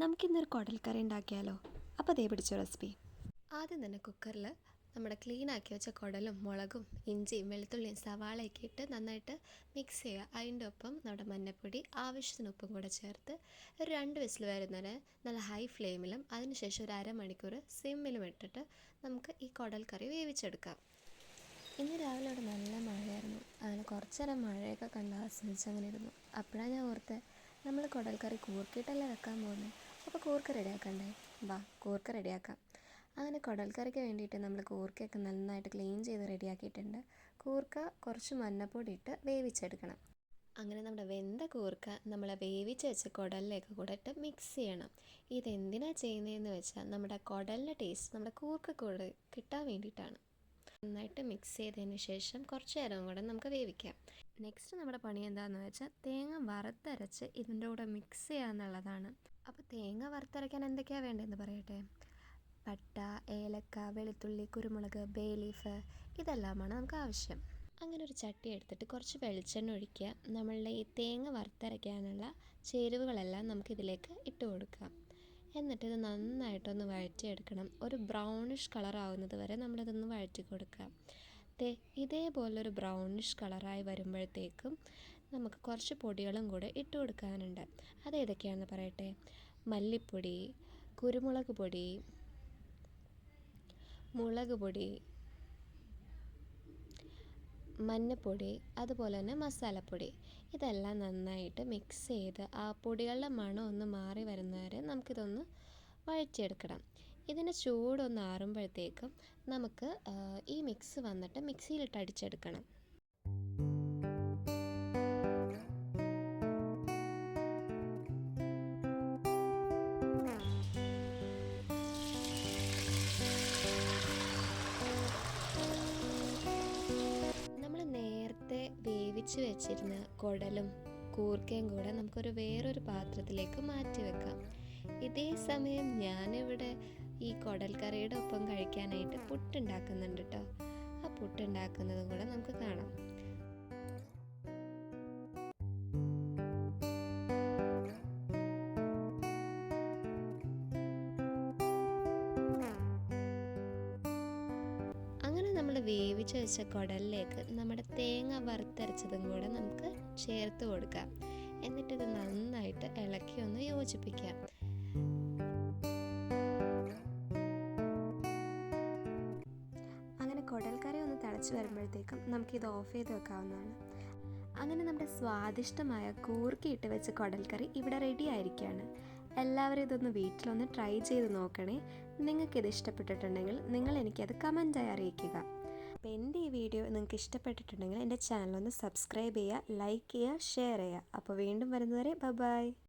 നമുക്കിന്നൊരു കുടൽക്കറി ഉണ്ടാക്കിയാലോ? അപ്പോൾ അതേ പിടിച്ച റെസിപ്പി. ആദ്യം തന്നെ കുക്കറിൽ നമ്മുടെ ക്ലീൻ ആക്കി വെച്ച കുടലും മുളകും ഇഞ്ചിയും വെളുത്തുള്ളിയും സവാളയൊക്കെ ഇട്ട് നന്നായിട്ട് മിക്സ് ചെയ്യുക. അതിന്റെ ഒപ്പം നമ്മുടെ മഞ്ഞൾപ്പൊടി ആവശ്യത്തിന് ഉപ്പും കൂടെ ചേർത്ത് ഒരു രണ്ട് വിസിൽ വരുന്നവരെ നല്ല ഹൈ ഫ്ലെയിമിലും അതിനുശേഷം ഒരു അരമണിക്കൂർ സിമ്മിലും ഇട്ടിട്ട് നമുക്ക് ഈ കുടൽ കറി വേവിച്ചെടുക്കാം. ഇന്ന് രാവിലെ ഇവിടെ നല്ല മഴയായിരുന്നു. അങ്ങനെ കുറച്ച് നേരം മഴയൊക്കെ കണ്ട് ആസ്വദിച്ചങ്ങനെ ഇരുന്നു. അപ്പോഴാണ് ഞാൻ ഓർത്തെ നമ്മൾ കുടൽക്കറി കൂർക്കിയിട്ടല്ലേ വെക്കാൻ പോകുന്നത്? അപ്പോൾ കൂർക്ക റെഡിയാക്കണ്ടേ? വാ കൂർക്ക റെഡിയാക്കാം. അങ്ങനെ കുടൽക്കറിക്ക് വേണ്ടിയിട്ട് നമ്മൾ കൂർക്കയൊക്കെ നന്നായിട്ട് ക്ലീൻ ചെയ്ത് റെഡിയാക്കിയിട്ടുണ്ട്. കൂർക്ക കുറച്ച് മഞ്ഞപ്പൊടി ഇട്ട് വേവിച്ചെടുക്കണം. അങ്ങനെ നമ്മുടെ വെന്ത കൂർക്ക നമ്മൾ വേവിച്ച് വെച്ച കുടലിലേക്ക് കൂടെ ഇട്ട് മിക്സ് ചെയ്യണം. ഇതെന്തിനാണ് ചെയ്യുന്നതെന്ന് വെച്ചാൽ നമ്മുടെ കുടലിന്റെ ടേസ്റ്റ് നമ്മുടെ കൂർക്ക കൂടെ കിട്ടാൻ വേണ്ടിയിട്ടാണ്. നന്നായിട്ട് മിക്സ് ചെയ്തതിന് ശേഷം കുറച്ച് നേരം കൂടെ നമുക്ക് വേവിക്കാം. നെക്സ്റ്റ് നമ്മുടെ പണി എന്താണെന്ന് വെച്ചാൽ തേങ്ങ വറുത്തരച്ച് ഇതിന്റെ കൂടെ മിക്സ് ചെയ്യുക എന്നുള്ളതാണ് അപ്പോൾ തേങ്ങ വറുത്തരയ്ക്കാൻ എന്തൊക്കെയാണ് വേണ്ടതെന്ന് പറയട്ടെ? പട്ട ഏലക്ക വെളുത്തുള്ളി കുരുമുളക് ബേ ലീഫ് ഇതെല്ലാമാണ് നമുക്ക് ആവശ്യം. അങ്ങനെ ഒരു ചട്ടി എടുത്തിട്ട് കുറച്ച് വെളിച്ചെണ്ണ ഒഴിക്കുക. നമ്മളുടെ ഈ തേങ്ങ വറുത്തരയ്ക്കാനുള്ള ചേരുവകളെല്ലാം നമുക്കിതിലേക്ക് ഇട്ട് കൊടുക്കാം. എന്നിട്ട് ഇത് നന്നായിട്ടൊന്ന് വഴറ്റിയെടുക്കണം. ഒരു ബ്രൗണിഷ് കളർ ആവുന്നത് വരെ നമ്മളിതൊന്ന് വഴറ്റി കൊടുക്കുക ഇതേപോലൊരു ബ്രൗണിഷ് കളറായി വരുമ്പോഴത്തേക്കും നമുക്ക് കുറച്ച് പൊടികളും കൂടെ ഇട്ട് കൊടുക്കാനുണ്ട്. അത് ഏതൊക്കെയാണെന്ന് പറയട്ടെ? മല്ലിപ്പൊടി കുരുമുളക് പൊടി മുളക് പൊടി മഞ്ഞപ്പൊടി അതുപോലെ തന്നെ മസാലപ്പൊടി. ഇതെല്ലാം നന്നായിട്ട് മിക്സ് ചെയ്ത് ആ പൊടികളുടെ മണം ഒന്ന് മാറി വരുന്നവരെ നമുക്കിതൊന്ന് വഴറ്റിയെടുക്കണം. ഇതിന്റെ ചൂടൊന്ന് ആറുമ്പോഴത്തേക്കും നമുക്ക് ഈ മിക്സ് വന്നിട്ട് മിക്സിയിലിട്ട് അടിച്ചെടുക്കണം. നമ്മൾ നേരത്തെ വേവിച്ച് വെച്ചിരുന്ന കുടലും കൂർക്കയും കൂടെ നമുക്കൊരു വേറൊരു പാത്രത്തിലേക്ക് മാറ്റി വെക്കാം. ഇതേ സമയം ഞാനിവിടെ ഈ കുടൽക്കറിയുടെ ഒപ്പം കഴിക്കാനായിട്ട് പുട്ടുണ്ടാക്കുന്നുണ്ട് കേട്ടോ ആ പുട്ടുണ്ടാക്കുന്നതും കൂടെ നമുക്ക് കാണാം. വേവിച്ച് വെച്ച കുടലിലേക്ക് നമ്മുടെ തേങ്ങ വറുത്തരച്ചതും കൂടെ നമുക്ക് ചേർത്ത് കൊടുക്കാം. എന്നിട്ടിത് നന്നായിട്ട് ഇളക്കി ഒന്ന് യോജിപ്പിക്കാം. അങ്ങനെ കുടൽക്കറി ഒന്ന് തിളച്ച് വരുമ്പോഴത്തേക്കും നമുക്കിത് ഓഫ് ചെയ്ത് വെക്കാവുന്നതാണ്. അങ്ങനെ നമ്മുടെ സ്വാദിഷ്ടമായ കൂർക്കിയിട്ട് വെച്ച കുടൽക്കറി ഇവിടെ റെഡി ആയിരിക്കുകയാണ്. എല്ലാവരും ഇതൊന്ന് വീട്ടിലൊന്ന് ട്രൈ ചെയ്ത് നോക്കണേ. നിങ്ങൾക്കിത് ഇഷ്ടപ്പെട്ടിട്ടുണ്ടെങ്കിൽ നിങ്ങൾ എനിക്കത് കമന്റായി അറിയിക്കുക. അപ്പോൾ എന്റെ ഈ വീഡിയോ നിങ്ങൾക്ക് ഇഷ്ടപ്പെട്ടിട്ടുണ്ടെങ്കിൽ എന്റെ ചാനൽ ഒന്ന് സബ്സ്ക്രൈബ് ചെയ്യുക ലൈക്ക് ചെയ്യുക ഷെയർ ചെയ്യുക. അപ്പോൾ വീണ്ടും വരുന്നവരെ ബൈ